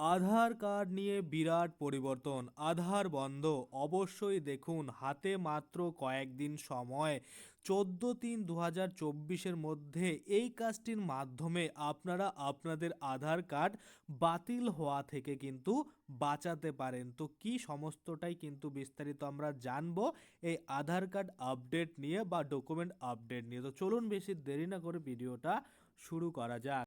আধার card নিয়ে বিরাট পরিবর্তন। আধার বন্ধ। অবশ্যই দেখুন, হাতে মাত্র কয়েকদিন সময়। চোদ্দ তিন দু হাজার চব্বিশের মধ্যে এই কাজটির মাধ্যমে আপনারা আপনাদের আধার কার্ড বাতিল হওয়া থেকে কিন্তু বাঁচাতে পারেন। তো কি সমস্তটাই কিন্তু বিস্তারিত আমরা জানব এই আধার কার্ড আপডেট নিয়ে বা ডকুমেন্ট আপডেট নিয়ে। তো চলুন বেশি দেরি না করে ভিডিওটা শুরু করা যাক।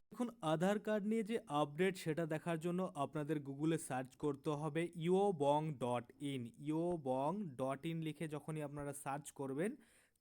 এখন আধার কার্ড নিয়ে যে আপডেট সেটা দেখার জন্য আপনাদের গুগলে সার্চ করতে হবে ইও বং ডট ইন ইও বং ডট ইন লিখে যখনই আপনারা সার্চ করবেন,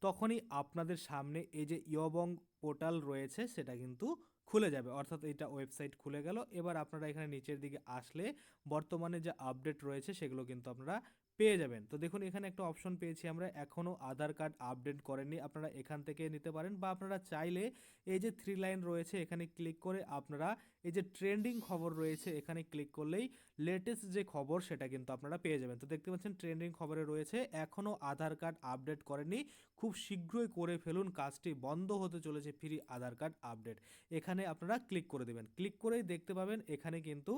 তখনই আপনাদের সামনে এই যে ইয়বং পোর্টাল রয়েছে, সেটা কিন্তু খুলে যাবে। অর্থাৎ এটা ওয়েবসাইট খুলে গেল। এবার আপনারা এখানে নিচের দিকে আসলে বর্তমানে যে আপডেট রয়েছে, সেগুলো কিন্তু আপনারা পেয়ে যাবেন। তো দেখুন, এখানে একটা অপশন পেয়েছি আমরা। এখনও আধার কার্ড আপডেট করেননি। আপনারা এখান থেকে নিতে পারেন বা আপনারা চাইলে এই যে থ্রি লাইন রয়েছে, এখানে ক্লিক করে আপনারা এই যে ট্রেন্ডিং খবর রয়েছে, এখানে ক্লিক করলেই লেটেস্ট যে খবর সেটা কিন্তু আপনারা পেয়ে যাবেন। তো দেখতে পাচ্ছেন ট্রেন্ডিং খবরে রয়েছে এখনও আধার কার্ড আপডেট করেনি খুব শীঘ্রই করে ফেলুন, কাজটি বন্ধ হতে চলেছে ফ্রি আধার কার্ড আপডেট এখানে আপনারা ক্লিক করে দেবেন। ক্লিক করেই দেখতে পাবেন, এখানে কিন্তু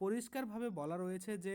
পরিষ্কারভাবে বলা রয়েছে যে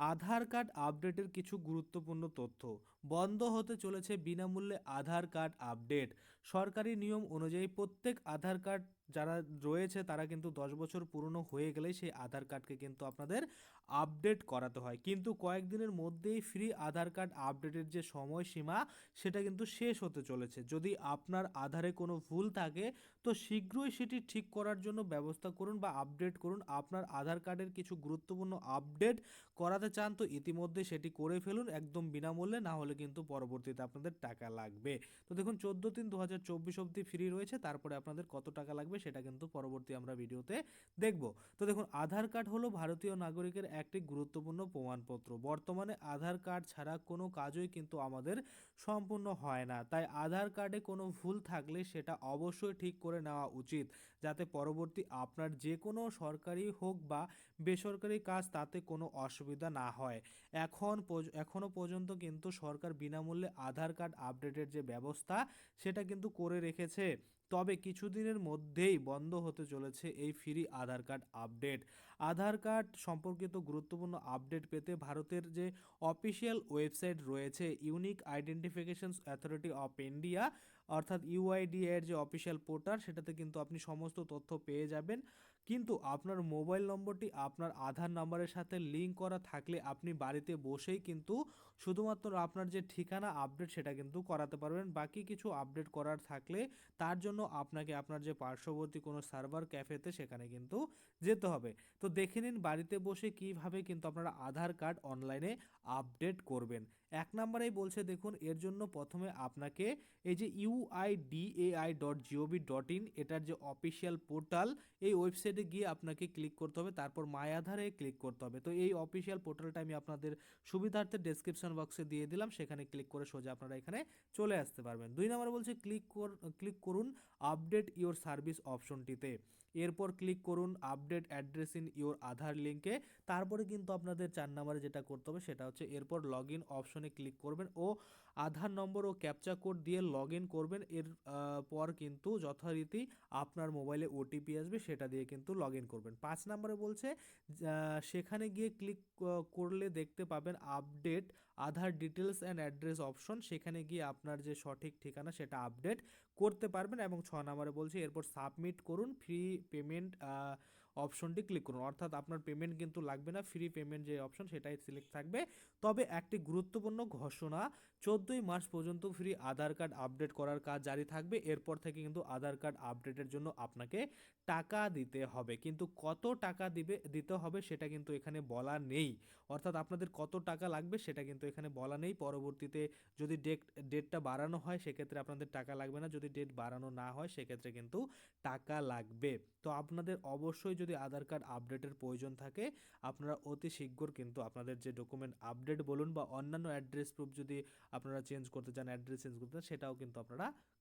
আধার কার্ড আপডেটের কিছু গুরুত্বপূর্ণ তথ্য। বন্ধ হতে চলেছে বিনামূল্যে আধার কার্ড আপডেট। সরকারি নিয়ম অনুযায়ী প্রত্যেক আধার কার্ড যারা রয়েছে, তারা কিন্তু দশ বছর পুরনো হয়ে গেলেই সেই আধার কার্ডকে কিন্তু আপনাদের আপডেট করাতে হয়। কিন্তু কয়েকদিনের মধ্যেই ফ্রি আধার কার্ড আপডেটের যে সময়সীমা, সেটা কিন্তু শেষ হতে চলেছে। যদি আপনার আধারে কোনো ভুল থাকে, তো শীঘ্রই সেটি ঠিক করার জন্য ব্যবস্থা করুন বা আপডেট করুন। আপনার আধার কার্ডের কিছু গুরুত্বপূর্ণ আপডেট করাতে চান তো ইতিমধ্যে সেটি করে ফেলুন একদম বিনামূল্যে, না হলে কিন্তু পরবর্তীতে আপনাদের টাকা লাগবে। তো দেখুন, চোদ্দ তিন দু হাজার চব্বিশ অবধি ফ্রি রয়েছে, তারপরে আপনাদের কত টাকা লাগবে সেটা কিন্তু পরবর্তী আমরা ভিডিওতে দেখব। তো দেখুন, আধার কার্ড হলো ভারতীয় নাগরিকের একটি গুরুত্বপূর্ণ প্রমাণপত্র। বর্তমানে আধার কার্ড ছাড়া কোনো কাজই কিন্তু আমাদের সম্পূর্ণ হয় না। তাই আধার কার্ডে কোনো ভুল থাকলে সেটা অবশ্যই ঠিক করে নেওয়া উচিত। যাতে পরবর্তী আপনার যে কোনো সরকারি হোক বা বেসরকারি কাজ, তাতে কোনো অসুবিধা না হয়। এখন পর্য- এখনও পর্যন্ত কিন্তু সরকার বিনামূল্যে আধার কার্ড আপডেটের যে ব্যবস্থা, সেটা কিন্তু করে রেখেছে। তবে কিছুদিনের মধ্যেই বন্ধ হতে চলেছে এই free Aadhaar card update. Aadhaar card সম্পর্কিত গুরুত্বপূর্ণ আপডেট পেতে ভারতের যে অফিসিয়াল ওয়েবসাইট রয়েছে, unique identifications authority of India অর্থাৎ ইউআইডি এর যে অফিসিয়াল পোর্টাল সেটাতে কিন্তু আপনি সমস্ত তথ্য পেয়ে যাবেন। কিন্তু আপনার মোবাইল নম্বরটি আপনার আধার নাম্বারের সাথে লিঙ্ক করা থাকলে আপনি বাড়িতে বসেই কিন্তু শুধুমাত্র আপনার যে ঠিকানা আপডেট সেটা কিন্তু করাতে পারবেন। বাকি কিছু আপডেট করার থাকলে তার জন্য আপনাকে আপনার যে পার্শ্ববর্তী কোনো সার্ভার ক্যাফেতে সেখানে কিন্তু যেতে হবে। তো দেখে নিন বাড়িতে বসে কীভাবে কিন্তু আপনারা আধার কার্ড অনলাইনে আপডেট করবেন। এক নম্বরেই বলছে, দেখুন, এর জন্য প্রথমে আপনাকে এই যে UIDAI dot G O V dot in এটার যে অফিসিয়াল পোর্টাল এই ওয়েবসাইটে গিয়ে আপনাকে ক্লিক করতে হবে, তারপর মাই আধারে ক্লিক করতে হবে। তো এই অফিসিয়াল পোর্টালটা আমি আপনাদের সুবিধার্থে ডেসক্রিপশন বক্সে দিয়ে দিলাম, সেখানে ক্লিক করে সোজা আপনারা এখানে চলে আসতে পারবেন। দুই নম্বরে বলছে ক্লিক ক্লিক করুন আপডেট ইওর সার্ভিস অপশনটিতে এরপর ক্লিক করুন update address in your Aadhaar লিঙ্কে তারপরে কিন্তু আপনাদের চার নাম্বারে যেটা করতে হবে সেটা হচ্ছে এরপর লগ ইন অপশনে ক্লিক করবেন ও আধার নম্বর ও ক্যাপচা কোড দিয়ে লগ ইন করবেন। এর পর কিন্তু যথারীতি আপনার মোবাইলে ওটিপি আসবে সেটা দিয়ে কিন্তু লগ ইন করবেন। পাঁচ নম্বরে বলছে সেখানে গিয়ে ক্লিক করলে দেখতে পাবেন update Aadhaar details and address option সেখানে গিয়ে আপনার যে সঠিক ঠিকানা সেটা আপডেট করতে পারবেন এবং ছ নম্বরে বলছে, এরপর সাবমিট করুন। ফ্রি পেমেন্ট অপশনটি ক্লিক করুন। অর্থাৎ আপনার পেমেন্ট কিন্তু লাগবে না ফ্রি পেমেন্ট যে অপশন সেটাই সিলেক্ট থাকবে। তবে একটি গুরুত্বপূর্ণ ঘোষণা, চোদ্দোই মার্চ পর্যন্ত ফ্রি আধার কার্ড আপডেট করার কাজ জারি থাকবে। এরপর থেকে কিন্তু আধার কার্ড আপডেটের জন্য আপনাকে টাকা দিতে হবে। কিন্তু কত টাকা দিবে, দিতে হবে সেটা কিন্তু এখানে বলা নেই। অর্থাৎ আপনাদের কত টাকা লাগবে সেটা কিন্তু এখানে বলা নেই। পরবর্তীতে যদি ডেট ডেটটা বাড়ানো হয়, সেক্ষেত্রে আপনাদের টাকা লাগবে না। যদি ডেট বাড়ানো না হয়, সেক্ষেত্রে কিন্তু টাকা লাগবে। তো আপনাদের অবশ্যই যদি আধার কার্ড আপডেটের প্রয়োজন থাকে, আপনারা অতি শীঘ্র কিন্তু আপনাদের যে ডকুমেন্ট আপডেট বলুন বা অন্যান্য অ্যাড্রেস প্রুফ যদি আপনারা চেঞ্জ করতে চান অ্যাড্রেস চেঞ্জ করতে চান, সেটাও কিন্তু আপনারা